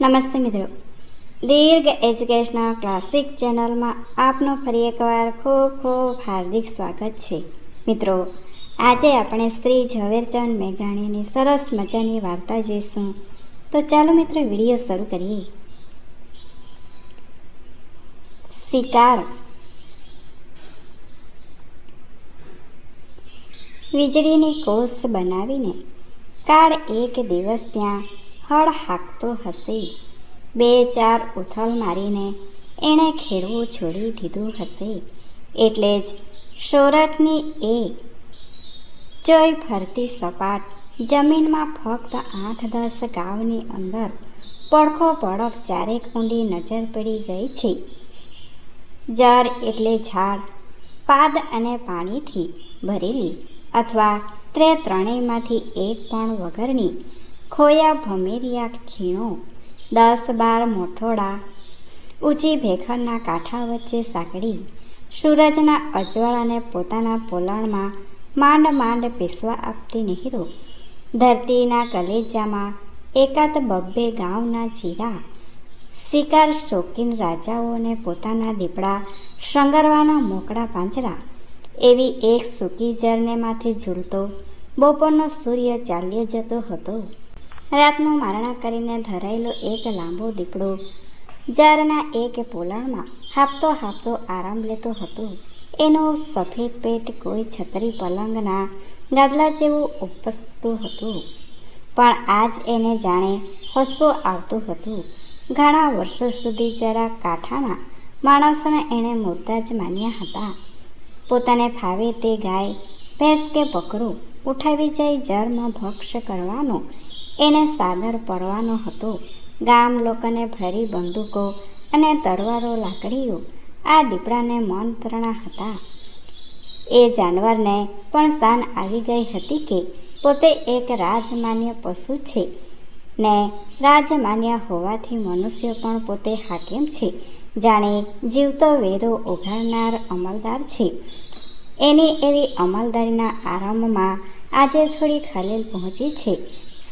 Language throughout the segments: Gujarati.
નમસ્તે મિત્રો. દીર્ઘ એજ્યુકેશનલ ક્લાસિક ચેનલમાં આપનું ફરી એકવાર ખૂબ ખૂબ હાર્દિક સ્વાગત છે. મિત્રો, આજે આપણે શ્રી ઝવેરચંદ મેઘાણીની સરસ મજાની વાર્તા જોઈશું. તો ચાલો મિત્રો વીડિયો શરૂ કરીએ. શિકાર વીજળીની કોષ બનાવીને કાળ એક દિવસ ત્યાં હળ હાંકતો હશે. બે ચાર ઉથલ મારીને એણે ખેડવું છોડી દીધું હશે. એટલે જ સોરઠની એ ચોય ફરતી સપાટ જમીનમાં ફક્ત આઠ દસ ગાવની અંદર પડખો પડખ ચારેક ઊંડી નજર પડી ગઈ છે. જર એટલે ઝાડ, પાદ અને પાણીથી ભરેલી અથવા ત્રે ત્રણેયમાંથી એક પણ વગરની ખોયા ભમેરિયા ખીણો, દસ બાર મોથોડા, ઊંચી ભેખરના કાંઠા વચ્ચે સાંકડી સૂરજના અજવાળાને પોતાના પોલાણમાં માંડ માંડ પીસવા આપતી નહેરો, ધરતીના કલેજામાં એકાદ બબ્બે ગામના જીરા શિકાર શોકીન રાજાઓને પોતાના દીપડા શંગરવાના મોકળા પાંજરા, એવી એક સૂકી ઝરનેમાંથી ઝૂલતો બપોરનો સૂર્ય ચાલ્યો જતો હતો. રાતનું મારણા કરીને ધરાયેલો એક લાંબો દીપડો જારના એક પોલાણમાં હાપતો હાપતો આરામ લેતો હતો. એનો સફેદ પેટ કોઈ છતરી પલંગના ગાદલા જેવું ઉપસતું હતું. પણ આજ એને જાણે હસો આવતું હતું. ઘણા વર્ષો સુધી જરા કાંઠાના માણસને એણે મોટા જ માન્યા હતા. પોતાને ફાવે તે ગાય, ભેંસ કે બકરું ઉઠાવી જાય જરમાં ભક્ષ કરવાનો એને સાદર પડવાનો હતો. ગામ લોકોને ભરી બંદૂકો અને તરવારો, લાકડીઓ, આ દીપડાને મનપ્રણા હતા. એ જાનવરને પણ શાન આવી ગઈ હતી કે પોતે એક રાજમાન્ય પશુ છે ને રાજમાન્ય હોવાથી મનુષ્ય પણ પોતે હાકેમ છે. જાણે જીવતો વેરો ઉઘાડનાર અમલદાર છે. એની એવી અમલદારીના આરંભમાં આજે થોડી ખલેલ પહોંચી છે.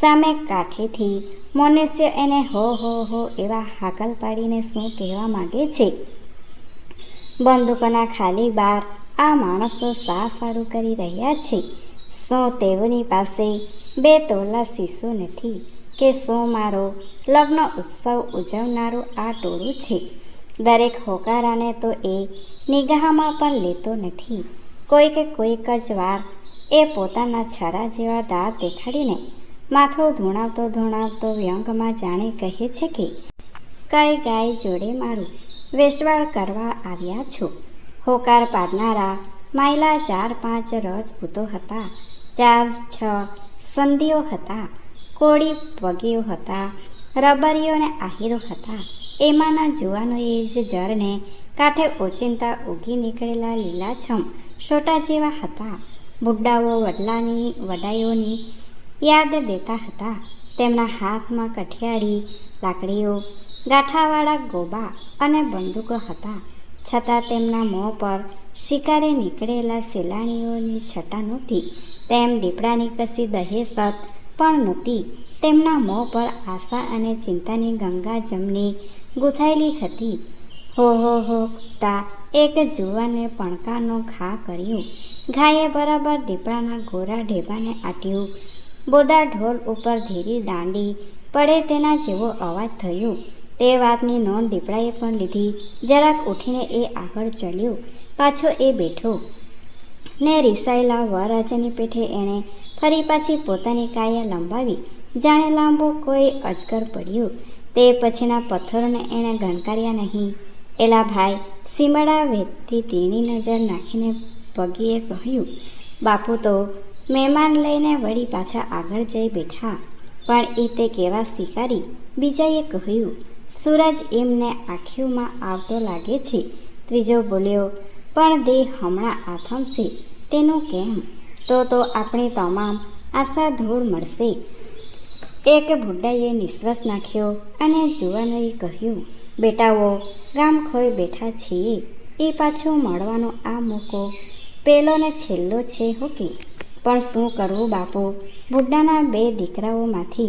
સામે કાંઠેથી મનુષ્ય એને હો હો હો એવા હાકલ પાડીને શું કહેવા માગે છે? બંદૂકોના ખાલી બાર આ માણસો સા સારું કરી રહ્યા છે. શું તેઓની પાસે બે તોલા શીશો નથી કે શું મારો લગ્ન ઉત્સવ ઉજવનારું આ ટોળું છે? દરેક હોકારાને તો એ નિગાહમાં પણ લેતો નથી. કોઈક કોઈક જ વાર એ પોતાના છરા જેવા દાંત દેખાડીને માથું ધૂણાવતો ધૂણાવતો વ્યંગમાં જાણે કહે છે કે, કઈ ગાય જોડે મારું વેસવાળ કરવા આવ્યા છો? હોકાર પાડનારા માયલા ચાર પાંચ રજપૂતો હતા, ચાર છ સંધિઓ હતા, કોળી પગીઓ હતા રબરીઓ અને આહીરો હતા. એમાંના જુવાનોએ જ જરને કાંઠે ઓચિંતા ઉગી નીકળેલા લીલાછમ, છોટા જેવા હતા. બુડ્ડાઓ, વડલાની, વડાઈઓની યાદ દેતા હતા. તેમના હાથમાં કઠિયાળી, લાકડીઓ, ગાંઠાવાળા ગોબા અને બંદૂકો હતા. છતાં તેમના મોં પર શિકારે નીકળેલા સેલાણીઓની છટા નહોતી. તેમ દીપડાની કશી દહેશત પણ નહોતી. તેમના મોં પર આશા અને ચિંતાની ગંગા જમની ગૂંથાયેલી હતી. હો હો હો, તા, એક જુવાને પણકાનો ઘા કર્યો. ઘાએ બરાબર દીપડાના ગોરા ઢેબાને આટ્યું. બોદા ઢોલ ઉપર ધીરી દાંડી પડે તેના જેવો અવાજ થયો. તે વાતની નોંધ દીપડાએ પણ લીધી. જરાક ઉઠીને એ આગળ ચલ્યો. પાછો એ બેઠો. ને રિસાયેલા વરરાજાની પેઠે એણે ફરી પાછી પોતાની કાયા લંબાવી. જાણે લાંબો કોઈ અજગર પડ્યો. તે પછીના પથ્થરોને એણે ગણકાર્યા નહીં. એલા ભાઈ, સીમડા વેદથી તેની નજર નાખીને પગીએ કહ્યું, બાપુ તો મહેમાન લઈને વળી પાછા આગળ જઈ બેઠા. પણ એ તે કેવા શિકારી? બીજાએ કહ્યું, સૂરજ એમને આંખીઓમાં આવતો લાગે છે. ત્રીજો બોલ્યો, પણ દેહ હમણાં આથમશે તેનું કેમ? તો તો આપણે તમામ આશા ધૂળ મળશે. એક ભુડ્ડાએ નિશ્વાસ નાખ્યો અને જુવાનોએ કહ્યું, બેટાઓ, ગામ ખોઈ બેઠા છીએ. એ પાછું મળવાનો આ મોકો પહેલો ને છેલ્લો છે હોકે પણ શું કરવું બાપુ? બુડ્ડાના બે દીકરાઓમાંથી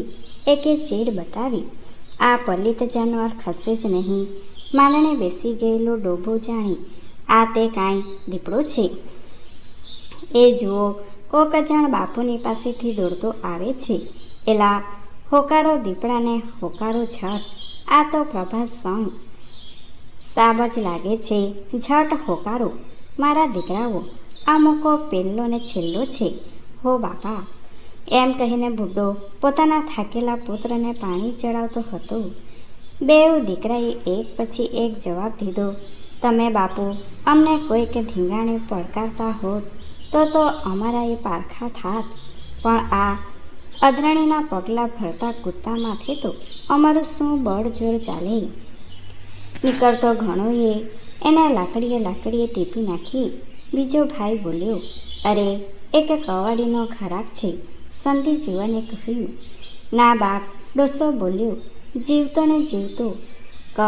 એકે ચીડ બતાવી, આ પલિત જાનવર ખસે જ નહીં. માનણે બેસી ગયેલો ડોબો જાણી, આ તે કાંઈ દીપડો છે? એ જુઓ, કોક અજાણ બાપુની પાસેથી દોડતો આવે છે. એલા, હોકારો દીપડાને હોકારો છટ. આ તો પ્રભા સંગ સાબ જ લાગે છે. ઝટ હોકારો. મારા દીકરાઓ આ મોકો પહેલો ને છેલ્લો છે. હો બાપા. એમ કહીને બુડ્ઢો પોતાના થાકેલા પુત્રને પાણી ચડાવતો હતો. બેઉ દીકરાએ એક પછી એક જવાબ દીધો, તમે બાપુ, અમને કોઈક ધીંગાણે પડકારતા હોત તો તો અમારા એ પારખા થાત. પણ આ અદ્રણીના પગલાં ભરતા કૂદતામાંથી તો અમારું શું બળજોર ચાલે? નીકળતો ઘણોએ એના લાકડીએ લાકડીએ ટીપી નાખી. બીજો ભાઈ બોલ્યો, અરે, એક કવાડીનો ખરાક છે. સંધી જીવને કહ્યું, ના બાપ, ડોસો બોલ્યો જીવતો ને જીવતો. ક,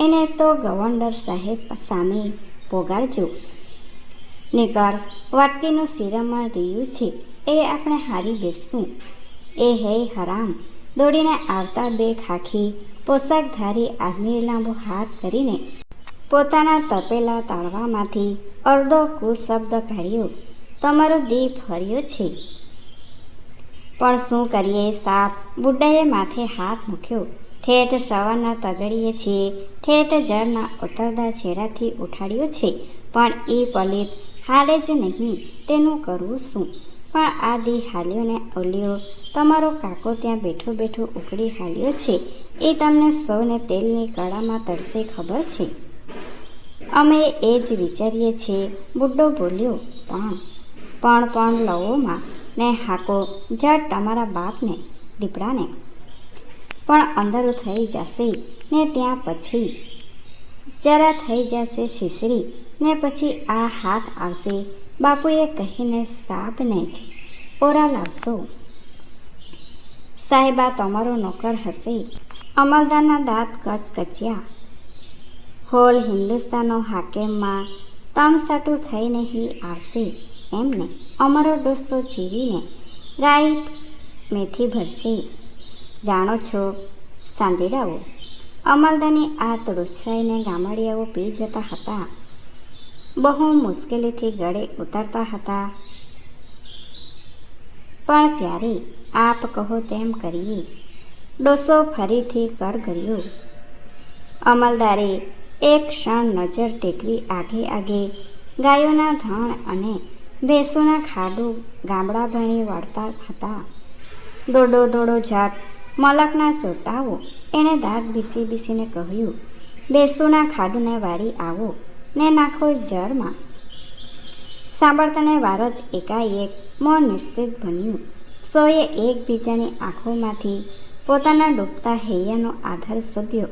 એને તો ગવર્નર સાહેબ સામે પોગાડજો. નિકર, વાટકીનું સિરમમાં રહ્યું છે, એ આપણે હારી બેસવું એ હે હરામ, દોડીને આવતા બે ખાખી પોશાકધારી આદમીએ લાંબો હાથ કરીને પોતાના તપેલા તાળવામાંથી અડધો કુશબ્દ કાઢ્યો. તમારો દીપ હર્યો છે. પણ શું કરીએ સાપ? બુડ્ડાએ માથે હાથ મૂક્યો. ઠેઠ સવારના તગડીએ છીએ. ઠેઠ જળના ઉતરતા છેડાથી ઉઠાડ્યો છે. પણ એ પલિત હાલે જ નહીં. તેનું કરવું શું? પણ આ દી હાલ્યો ને ઓલ્યો, તમારો કાકો ત્યાં બેઠો બેઠો ઉકળી હાલ્યો છે. એ તમને સૌને તેલની કળામાં તરસે ખબર છે. અમે એ જ વિચારીએ છીએ. બુડ્ઢો બોલ્યો, પણ પણ પણ લવોમાં ને હાકો, જા, તમારા બાપને, દીપડાને. પણ અંદરો થઈ જશે ને ત્યાં પછી જરા થઈ જશે સીસરી ને પછી આ હાથ આવશે. બાપુએ કહીને, સાબને જ ઓરા લાવશો. સાહેબા, તમારો નોકર હશે. અમલદારના દાંત કચકચ્યા. હોલ હિન્દુસ્તાનો હાકેમમાં તમસાટું થઈ નહીં આવશે એમને અમારો ડોસો ચીરીને રાઈત મેથી ભરશે. જાણો છો સાંદીડાઓ અમલદાની આ તડોછરાઈને ગામડિયાઓ પી જતા હતા. બહુ મુશ્કેલીથી ગળે ઉતરતા હતા. પણ ત્યારે આપ કહો તેમ કરીએ, ડોસો ફરીથી કર કર્યો અમલદારે એક ક્ષણ નજર ટેકવી આગે આગે ગાયોના ધણ અને ભેંસોના ખાડું ગામડા ભણી વળતા હતા. દોડો દોડો જાત મલકના ચોટાવો એણે દાગ બીસી બીસીને કહ્યું, ભેંસોના ખાડુને વાળી આવો ને નાખો જળમાં સાંભળતાને વાર જ એકાએક મોં નિશ્ચિત બન્યું. સોએ એકબીજાની આંખોમાંથી પોતાના ડૂબતા હૈયાનો આધાર શોધ્યો.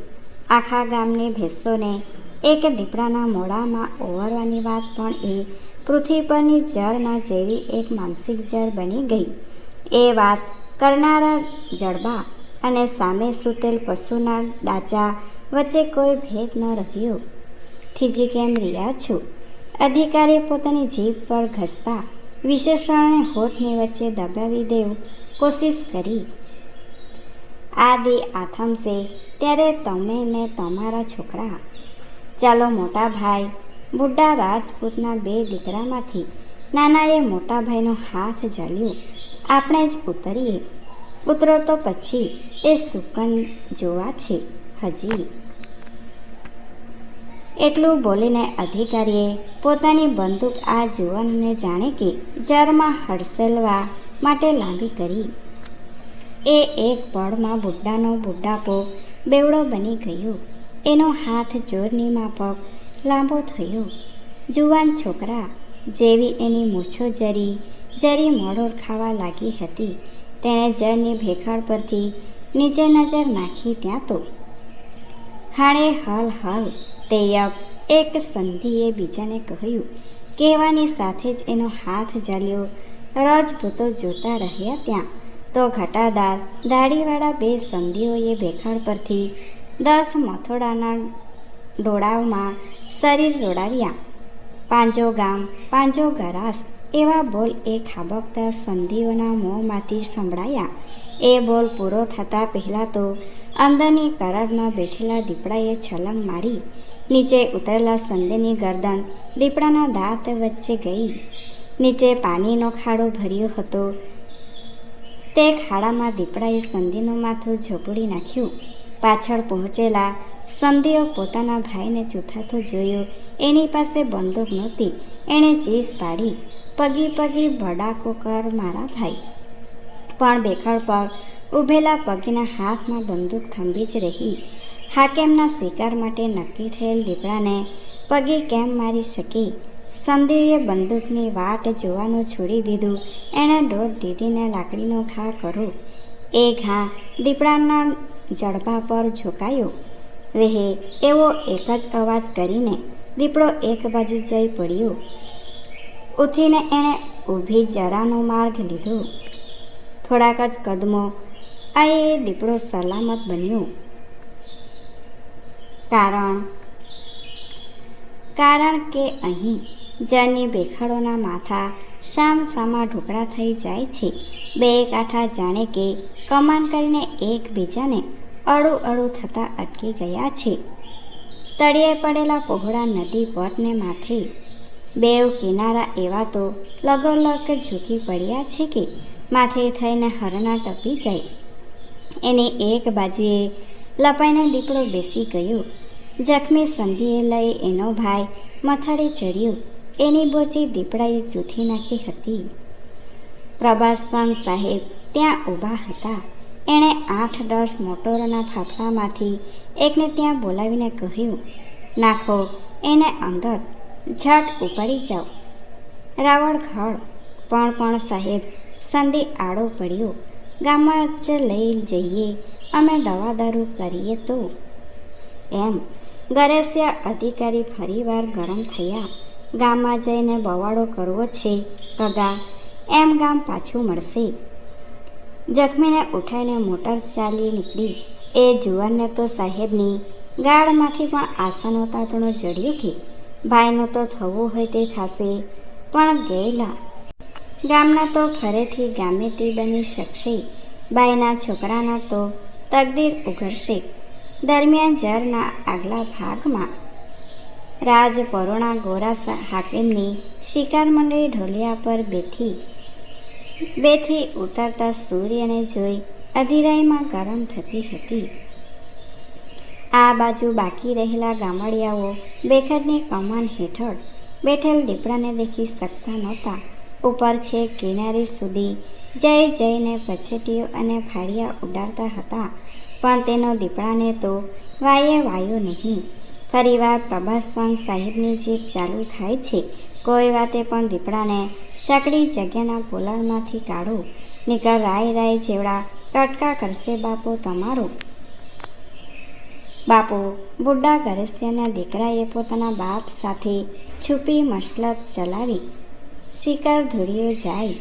આખા ગામની ભેંસોને, એક દીપડાના મોડામાં ઓવરવાની વાત પણ એ પૃથ્વી પરની જળના જેવી એક માનસિક જળ બની ગઈ. એ વાત કરનારા જડબા અને સામે સૂતેલ પશુના ડાચા વચ્ચે કોઈ ભેદ ન રહ્યો. થીજી કેમ રહ્યા છું? અધિકારીએ પોતાની જીભ પર ઘસતા વિશેષણને હોઠની વચ્ચે દબાવી દેવું કોશિશ કરી. આ દે આથમશે. ત્યારે તમે ને તમારા છોકરા. ચાલો મોટા ભાઈ બુઢા રાજપૂતના બે દીકરામાંથી નાનાએ મોટા ભાઈનો હાથ ઝાલ્યો આપણે જ ઉતરીએ. ઉતરો તો પછી એ સુકન જોવા છે હજી. એટલું બોલીને અધિકારીએ પોતાની બંદૂક આ જુવાનને જાણે કે જરમાં હડસેલવા માટે લાંબી કરી. એ એક પળમાં બુડ્ડાનો બુડ્ડાપો બેવડો બની ગયો. એનો હાથ જોરની માફક લાંબો થયો. જુવાન છોકરા જેવી એની મૂછો જરી જરી મોડોર ખાવા લાગી હતી. તેણે જરની ભેખાડ પરથી નીચે નજર નાખી ત્યાં તો. હાણે હલ હલ તેયબ એક સંધિએ બીજાને કહ્યું, કહેવાની સાથે જ એનો હાથ ઝાલ્યો રજપૂતો જોતા રહ્યા ત્યાં. તો ઘટાદાર દાઢીવાળા બે સંધિઓએ ભેખાડ પરથી દસ મથોડાના ડોળાવમાં શરીર રોડાવ્યા. પાંજો ગામ, પાંજો ગરાસ એવા બોલ એ ખાબકતા સંધિઓના મોંમાંથી સંભળાયા. એ બોલ પૂરો થતાં પહેલાં તો અંદરની કરારમાં બેઠેલા દીપડાએ છલંગ મારી. નીચે ઉતરેલા સંધિની ગરદન દીપડાના દાંત વચ્ચે ગઈ. નીચે પાણીનો ખાડો ભર્યો હતો. તે ખાડામાં દીપડાએ સંધીનું માથું ઝોપડી નાખ્યું. પાછળ પહોંચેલા સંધિઓ પોતાના ભાઈને ચૂથાતો જોયો. એની પાસે બંદૂક નહોતી. એણે ચીસ પાડી. પગી પગી ભડાકો કર મારા ભાઈ. પણ બેખડ પર ઊભેલા પગીના હાથમાં બંદૂક થંભી જ રહી. હાકેમના શિકાર માટે નક્કી થયેલ દીપડાને પગે કેમ મારી શકે? સંદેહે બંદૂકની વાટ જોવાનું છોડી દીધું. એણે દોઢ દીધીને લાકડીનો ઘા કરો એ ઘા દીપડાના જડબા પર ઝોકાયો. રહે એવો એક જ અવાજ કરીને દીપડો એક બાજુ જઈ પડ્યો. ઉઠીને એણે ઊભી જરાનો માર્ગ લીધો. થોડાક જ કદમો આ દીપડો સલામત બન્યો. કારણ કારણ કે અહીં જરની ભેખાડોના માથા સામ સામા ઢોકળા થઈ જાય છે. બે કાંઠા જાણે કે કમાન કરીને એકબીજાને અડું અડું થતાં અટકી ગયા છે. તળિયે પડેલા પહોળા નદી પટને માથે બેવ કિનારા એવા તો લગોલગ ઝૂકી પડ્યા છે કે માથે થઈને હરણા ટપી જાય. એની એક બાજુએ લપાઈને દીપડો બેસી ગયો. જખમી સંધિએ લઈ એનો ભાઈ મથાળે ચડ્યો. એની બોચી દીપડાએ ચૂથી નાખી હતી. પ્રભાસન સાહેબ ત્યાં ઊભા હતા. એણે આઠ દસ મોટરોના ફાફડામાંથી એકને ત્યાં બોલાવીને કહ્યું, નાખો, એને અંદર ઝટ ઉપાડી જાઓ. રાવણ ખડ પણ પણ સાહેબ, સંધિ આડો પડ્યો. ગામમાં જ લઈ જઈએ, અમે દવા દારૂ કરીએ તો. એમ ગરેસિયા અધિકારી ફરીવાર ગરમ થયા. ગામમાં જઈને બવાડો કરવો છે કગા એમ ગામ પાછું મળશે. જખમીને ઉઠાઈને મોટર ચાલી નીકળી. એ જુવાનને તો સાહેબની ગાળમાંથી પણ આસનો તાતણો જડ્યું કે, ભાઈનું તો થવું હોય તે થશે. પણ ગયેલા. ગામના તો ફરેથી ગામે તે બની શકશે. બાઈના છોકરાના તો તકદીર ઉઘડશે. દરમિયાન ઝરના આગલા ભાગમાં રાજ પરોણા ગોરા હાકીમની શિકાર મંડળી ઢોલિયા પર બેઠી બેથી ઉતરતા સૂર્યને જોઈ અધિરાઈમાં ગરમ થતી હતી. આ બાજુ બાકી રહેલા ગામડિયાઓ બેખડની કમાન હેઠળ બેઠેલ દીપડાને દેખી શકતા નહોતા. ઉપર છે કિનારી સુધી જઈ જઈને પછેટીઓ અને ફાળિયા ઉડાડતા હતા. પણ તેનો દીપડાને તો વાયે વાયો નહીં. ફરીવાર પ્રભાસવાન સાહેબની જીપ ચાલુ થાય છે. કોઈ વાતે પણ દીપડાને સાંકડી જગ્યાના પોલાણમાંથી કાઢો. નીકળ રાય રાય જેવડા ટટકા કરશે બાપો તમારો. બાપુ, બુડ્ડા ગરસિયાના દીકરાએ પોતાના બાપ સાથે છુપી મસલત ચલાવી. શિકાર ધૂળીઓ જાય.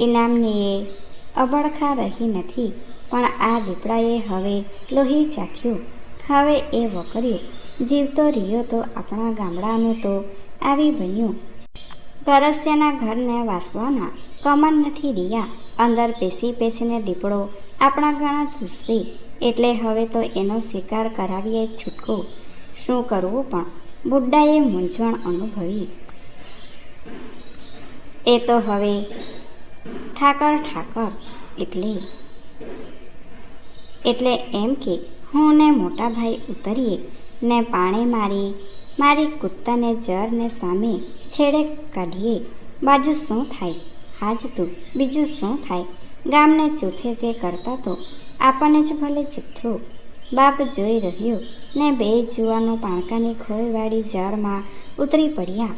ઇનામની એ અબડખા રહી નથી. પણ આ દીપડાએ હવે લોહી ચાખ્યું. હવે એ વકર્યો. જીવતો રહ્યો તો આપણા ગામડાનું તો આવી બન્યું. ગરસ્યાના ઘરને વાસવાના કમન નથી રહ્યા. અંદર પેસી પેસીને દીપડો આપણા ગણા ચૂસશે. એટલે હવે તો એનો શિકાર કરાવીએ છૂટકો. શું કરવું પણ? બુડ્ડાએ મૂંઝવણ અનુભવી. એ તો હવે ઠાકર ઠાકર. એટલે એટલે એમ કે, હું ને મોટા ભાઈ ઉતરીએ, ને પાણી મારી મારી કૂદતાને જરને સામે છેડે કાઢીએ. બાજુ શું થાય? હાજ તું બીજું શું થાય? ગામને ચોથે તે કરતા તો આપણને જ ભલે જુઠ્ઠું બાપ જોઈ રહ્યો, ને બે જુવાનો પાણકાની ખોયવાળી જારમાં ઉતરી પડ્યા.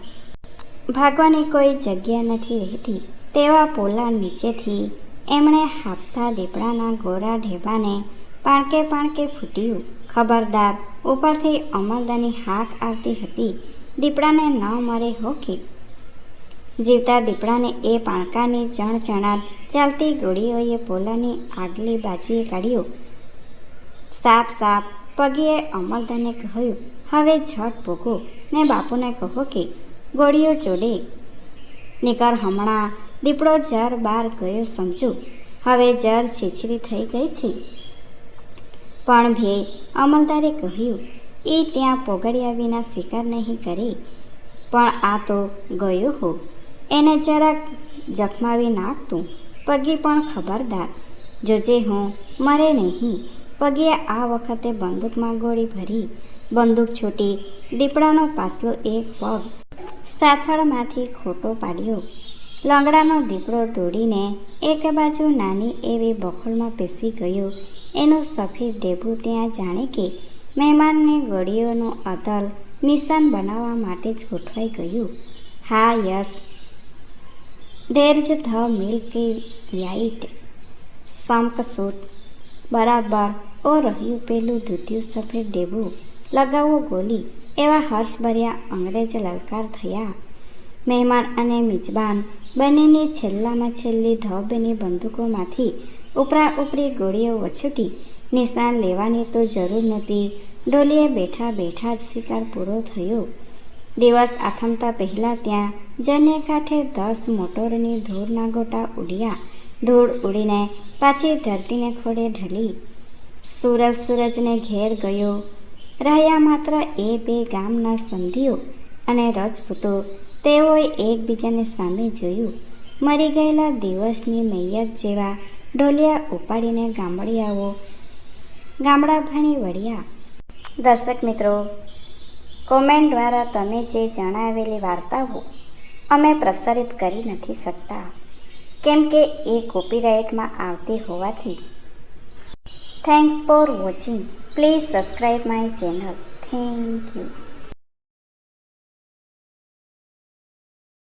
ભાગવાની કોઈ જગ્યા નથી રહેતી. તેવા પોલા નીચેથી એમણે હાંફતા દીપડાના ગોરા ઢેબાને પાણકે પાણકે ફૂટ્યું. ખબરદાર, ઉપરથી અમલદાની હાક આવતી હતી. દીપડાને ન મરે હો કે? જીવતા દીપડાને એ પાણકાની ચણચણાટ ચાલતી ગોળીઓએ પોલાની આગલી બાજુએ કાઢ્યો. સાપ સાપ, પગીએ અમલદાને કહ્યું, હવે ઝટ ભોગો. ને બાપુને કહો કે, ગોળીઓ ચોડે. નિકર હમણાં દીપડો જર બહાર ગયો સમજો. હવે જર છીછરી થઈ ગઈ છે. પણ ભે અમલદારે કહ્યું એ ત્યાં પોગડ્યા વિના શિકાર નહીં કરે. પણ આ તો ગયો હો. એને જરાક જખમાવી નાખતું પગી પણ ખબરદાર. જોજે હું, મરે નહીં. પગીએ આ વખતે બંદૂકમાં ગોળી ભરી. બંદૂક છૂટી દીપડાનો પાછલો એક પગ સાથળમાંથી ખોટો પાડ્યો. લંગડાનો દીપડો દોડીને એક બાજુ નાની એવી બખોલમાં પીસી ગયો. એનું સફેદ ડેબું ત્યાં જાણે કે મહેમાનની ગળીઓનું અતલ નિશાન બનાવવા માટે જ ગોઠવાઈ ગયું. હા, યસ. દેર જ ધ મિલ્કી વ્હાઈટ સમક સૂટ. બરાબર. ઓ, રહ્યું પેલું દૂધિયું સફેદ ડેબું લગાવો ગોલી. એવા હર્ષભર્યા અંગ્રેજ લલકાર થયા. મહેમાન અને મિજબાન બંનેની છેલ્લામાં છેલ્લી ધોબની બંદૂકોમાંથી ઉપરા ઉપરી ગોળીઓ વછૂટી નિશાન લેવાની તો જરૂર નહોતી. ડોલીએ બેઠા બેઠા જ શિકાર પૂરો થયો. દિવસ આથમતા પહેલાં ત્યાં જને કાંઠે દસ મોટોરની ધૂળના ગોટા ઉડ્યા. ધૂળ ઉડીને પાછી ધરતીને ખોડે ઢળી. સૂરજ સૂરજને ઘેર ગયો. રહ્યા માત્ર એ બે ગામના સંધિઓ અને રજપૂતો તેઓએ એકબીજાને સામે જોયું. મરી ગયેલા દિવસની મૈયત જેવા ઢોલિયા ઉપાડીને ગામડિયાઓ, ગામડા ભણી વળ્યા. દર્શક મિત્રો, કોમેન્ટ દ્વારા તમે જે જણાવેલી વાર્તાઓ અમે પ્રસારિત કરી નથી શકતા, કેમ કે એ કોપીરાઇટમાં આવતી હોવાથી. Thanks for watching please subscribe my channel thank you